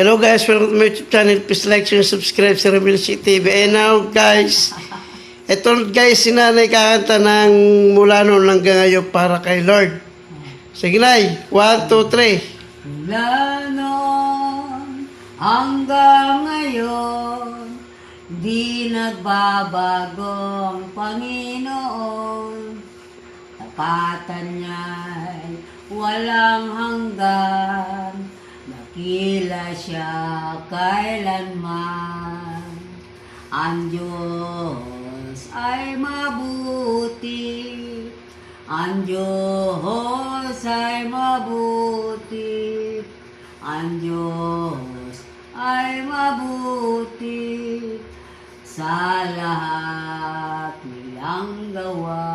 Hello guys, welcome to my YouTube channel. Please like, share, subscribe sa Rebel City TV. And now guys, ito guys, si nanay kakanta ng mula noon hanggang ngayon para kay Lord. Sige nay, 1, 2, 3. Mula noon hanggang ngayon, di nagbabago ang Panginoon. Tapatan niya'y walang hanggan, nakila siya kailanman. Ang Diyos ay mabuti, ang Diyos ay mabuti, ang Diyos ay mabuti sa lahat niyang gawa.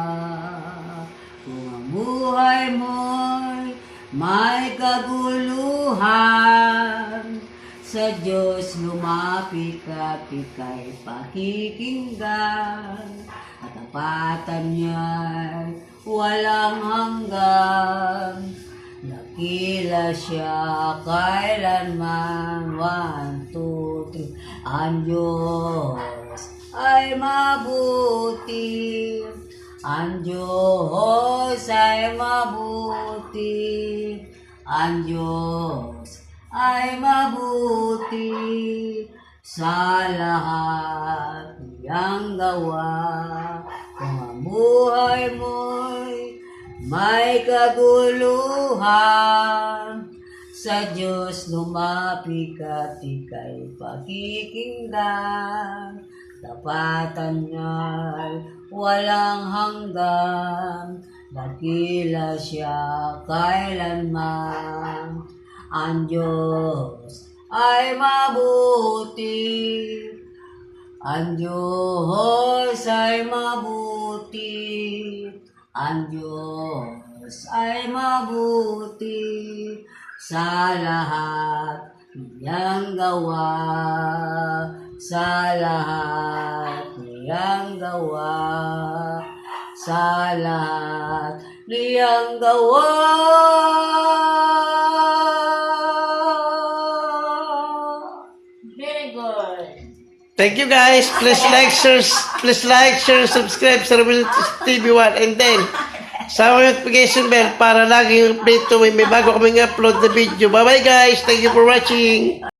Kung ang buhay mo'y may kaguluhan, sa Diyos lumapit ka, ika'y pakikinggan. At tapatan niya'y walang hanggan. Nakila siya kailanman. One, two, three. Ang Diyos ay mabuti. Ang Diyos ay mabuti. Ang Diyos ay mabuti sa lahat niyang gawa. Kung ang buhay mo'y may kaguluhan, sa Diyos lumapit at ika'y pakikinggan. Tapatan niya'y walang hanggan, dakila siya kailanman. Ang Diyos ay mabuti. Ang Diyos ay mabuti. Ang Diyos ay mabuti sa lahat niyang gawa. Sa lahat niyang gawa. Sa lahat niyang gawa. Thank you guys. Please like, share, please like, share, subscribe sa Rebel TV 1 and then sa notification bell para laging update to may bago kaming upload na video. Bye bye guys. Thank you for watching.